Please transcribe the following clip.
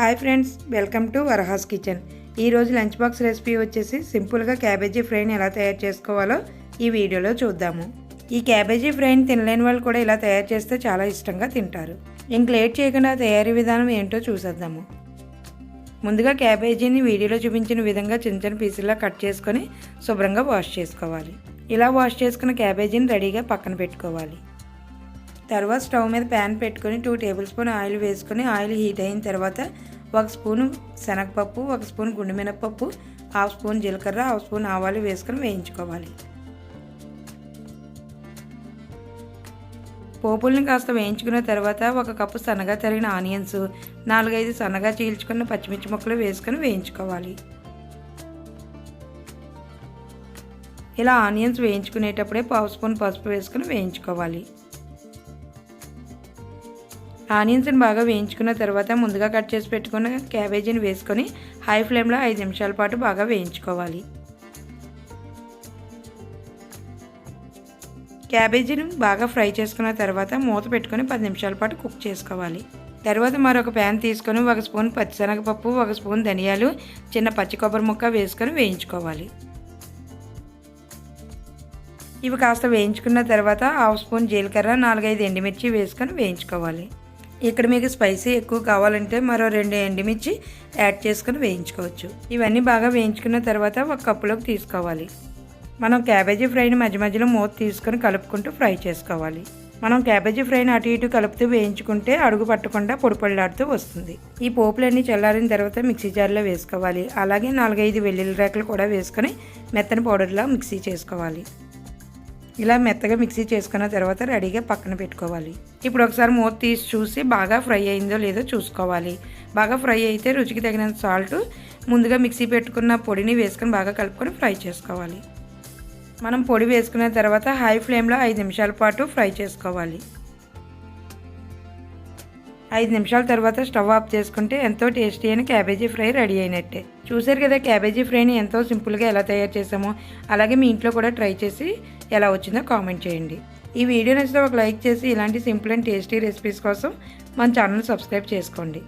Hi friends welcome to Varaha's kitchen. ఈరోజు lunch box recipe వచ్చేసి సింపుల్గా క్యాబేజీ ఫ్రైని ఎలా తయారు చేసుకోవాలో ఈ వీడియోలో చూద్దాము. ఈ క్యాబేజీ ఫ్రైని తినలేని వాళ్ళు కూడా ఇలా తయారు చేస్తే చాలా ఇష్టంగా తింటారు. ఇంక లేట్ చేయకుండా తయారీ విధానం ఏంటో చూసేద్దాము. ముందుగా క్యాబేజీని వీడియోలో చూపించిన విధంగా చిన్న చిన్న పీసులా కట్ చేసుకొని శుభ్రంగా వాష్ చేసుకోవాలి. ఇలా వాష్ చేసుకున్న క్యాబేజీని రెడీగా పక్కన పెట్టుకోవాలి. తర్వాత స్టవ్ మీద ప్యాన్ పెట్టుకొని టూ టేబుల్ స్పూన్ ఆయిల్ వేసుకొని ఆయిల్ హీట్ అయిన తర్వాత ఒక స్పూన్ శనగపప్పు ఒక స్పూన్ గుండు మినపప్పు హాఫ్ స్పూన్ జీలకర్ర హాఫ్ స్పూన్ ఆవాలు వేసుకొని వేయించుకోవాలి. పోపుల్ని కాస్త వేయించుకున్న తర్వాత ఒక కప్పు సన్నగా తరిగిన ఆనియన్స్ నాలుగైదు సన్నగా చీల్చుకున్న పచ్చిమిర్చి ముక్కలు వేసుకొని వేయించుకోవాలి. ఇలా ఆనియన్స్ వేయించుకునేటప్పుడే పావు స్పూన్ పసుపు వేసుకొని వేయించుకోవాలి. ఆనియన్స్ని బాగా వేయించుకున్న తర్వాత ముందుగా కట్ చేసి పెట్టుకున్న క్యాబేజీని వేసుకొని హై ఫ్లేమ్లో ఐదు నిమిషాల పాటు బాగా వేయించుకోవాలి. క్యాబేజీని బాగా ఫ్రై చేసుకున్న తర్వాత మూత పెట్టుకొని పది నిమిషాల పాటు కుక్ చేసుకోవాలి. తర్వాత మరొక ప్యాన్ తీసుకొని ఒక స్పూన్ పచ్చిశనగపప్పు ఒక స్పూన్ ధనియాలు చిన్న పచ్చి కొబ్బరి ముక్క వేసుకొని వేయించుకోవాలి. ఇవి కాస్త వేయించుకున్న తర్వాత హాఫ్ స్పూన్ జీలకర్ర నాలుగైదు ఎండుమిర్చి వేసుకొని వేయించుకోవాలి. ఇక్కడ మీకు స్పైసీ ఎక్కువ కావాలంటే మరో రెండు ఎండుమిర్చి యాడ్ చేసుకొని వేయించుకోవచ్చు. ఇవన్నీ బాగా వేయించుకున్న తర్వాత ఒక కప్పులోకి తీసుకోవాలి. మనం క్యాబేజీ ఫ్రైని మధ్య మధ్యలో మూత తీసుకొని కలుపుకుంటూ ఫ్రై చేసుకోవాలి. మనం క్యాబేజీ ఫ్రైని అటు ఇటు కలుపుతూ వేయించుకుంటే అడుగు పట్టకుండా పొడిపొడిలాడుతూ వస్తుంది. ఈ పోపులన్నీ చల్లారిన తర్వాత మిక్సీ జార్లో వేసుకోవాలి. అలాగే నాలుగైదు వెల్లుల్లి రేకలు కూడా వేసుకొని మెత్తని పౌడర్లా మిక్సీ చేసుకోవాలి. ఇలా మెత్తగా మిక్సీ చేసుకున్న తర్వాత రెడీగా పక్కన పెట్టుకోవాలి. ఇప్పుడు ఒకసారి మూత తీసి చూసి బాగా ఫ్రై అయిందో లేదో చూసుకోవాలి. బాగా ఫ్రై అయితే రుచికి తగినంత సాల్ట్ ముందుగా మిక్సీ పెట్టుకున్న పొడిని వేసుకొని బాగా కలుపుకొని ఫ్రై చేసుకోవాలి. మనం పొడి వేసుకున్న తర్వాత హై ఫ్లేమ్లో ఐదు నిమిషాల పాటు ఫ్రై చేసుకోవాలి. ఐదు నిమిషాల తర్వాత స్టవ్ ఆఫ్ చేసుకుంటే ఎంతో టేస్టీ అయిన క్యాబేజీ ఫ్రై రెడీ అయినట్టే. చూసారు కదా క్యాబేజీ ఫ్రైని ఎంతో సింపుల్గా ఎలా తయారు చేసామో అలాగే మీ ఇంట్లో కూడా ట్రై చేసి ఎలా వచ్చిందో కామెంట్ చేయండి. ఈ వీడియో నచ్చితే ఒక లైక్ చేసి ఇలాంటి సింపుల్ అండ్ టేస్టీ రెసిపీస్ కోసం మన ఛానల్ సబ్స్క్రైబ్ చేసుకోండి.